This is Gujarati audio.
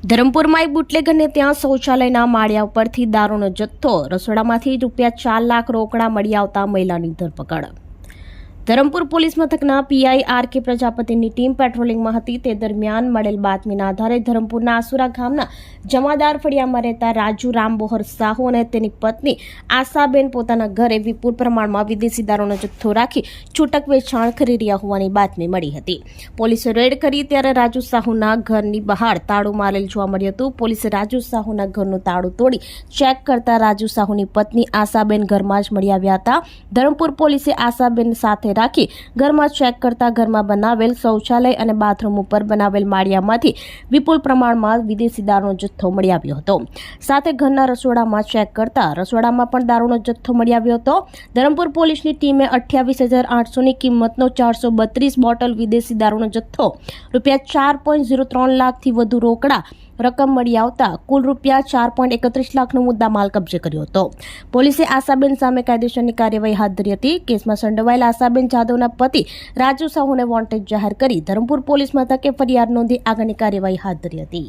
ધરમપુરમાં એક બુટલેગરને ત્યાં શૌચાલયના માળિયા ઉપરથી દારૂનો જથ્થો રસોડામાંથી રૂપિયા ચાર લાખ રોકડા મળી આવતા મહિલાની ધરપકડ. ધરમપુર પોલીસ મથકના પીઆઈ આર કે પ્રજાપતિની ટીમ પેટ્રોલિંગમાં હતી. તે દરમિયાન મળેલ બાતમીના આધારે ધરમપુરના આસુરા ગામના જમાદાર ફળિયામાં રહેતા રાજુ રામબોહર સાહુ અને તેની પત્ની આશાબેન પોતાના ઘરે વિપુલ પ્રમાણમાં વિદેશી દારૂનો જથ્થો રાખી છૂટક વેચાણ કરી રહ્યા હોવાની બાતમી મળી હતી. પોલીસે રેડ કરી ત્યારે રાજુ સાહુના ઘરની બહાર તાળું મારેલ જોવા મળ્યું હતું. પોલીસે રાજુ સાહુના ઘરનું તાળું તોડી ચેક કરતા રાજુ સાહુની પત્ની આશાબેન ઘરમાં જ મળી આવ્યા હતા. ધરમપુર પોલીસે આશાબેન સાથે રાખી ઘરમાં ચેક કરતા ઘરમાં બનાવેલ શૌચાલય અને બાથરૂમ ઉપર બનાવેલ માળિયામાંથી વિપુલ પ્રમાણમાં વિદેશી દારૂનો જથ્થો મળી આવ્યો હતો. સાથે ઘરના રસોડામાં ચેક કરતા રસોડામાં પણ દારૂનો જથ્થો મળી આવ્યો હતો. ધરમપુર પોલીસની ટીમે અઠ્યાવીસ હજાર આઠસોની કિંમતનો ચારસો બત્રીસ બોટલ વિદેશી દારૂનો જથ્થો રૂપિયા ચાર પોઈન્ટ ઝીરો ત્રણ લાખથી વધુ રોકડા રકમ મળી આવતા કુલ રૂપિયા ચાર પોઈન્ટ એકત્રીસ લાખનો મુદ્દા માલ કબજે કર્યો હતો. પોલીસે આશાબેન સામે કાયદેસરની કાર્યવાહી હાથ ધરી હતી. કેસમાં સંડોવાયેલા આશાબેન જાદવના પતિ રાજુ સાહુને વોન્ટેડ જાહેર કરી ધરમપુર પોલીસ મથકે ફરિયાદ નોંધી આગળની કાર્યવાહી હાથ ધરી હતી.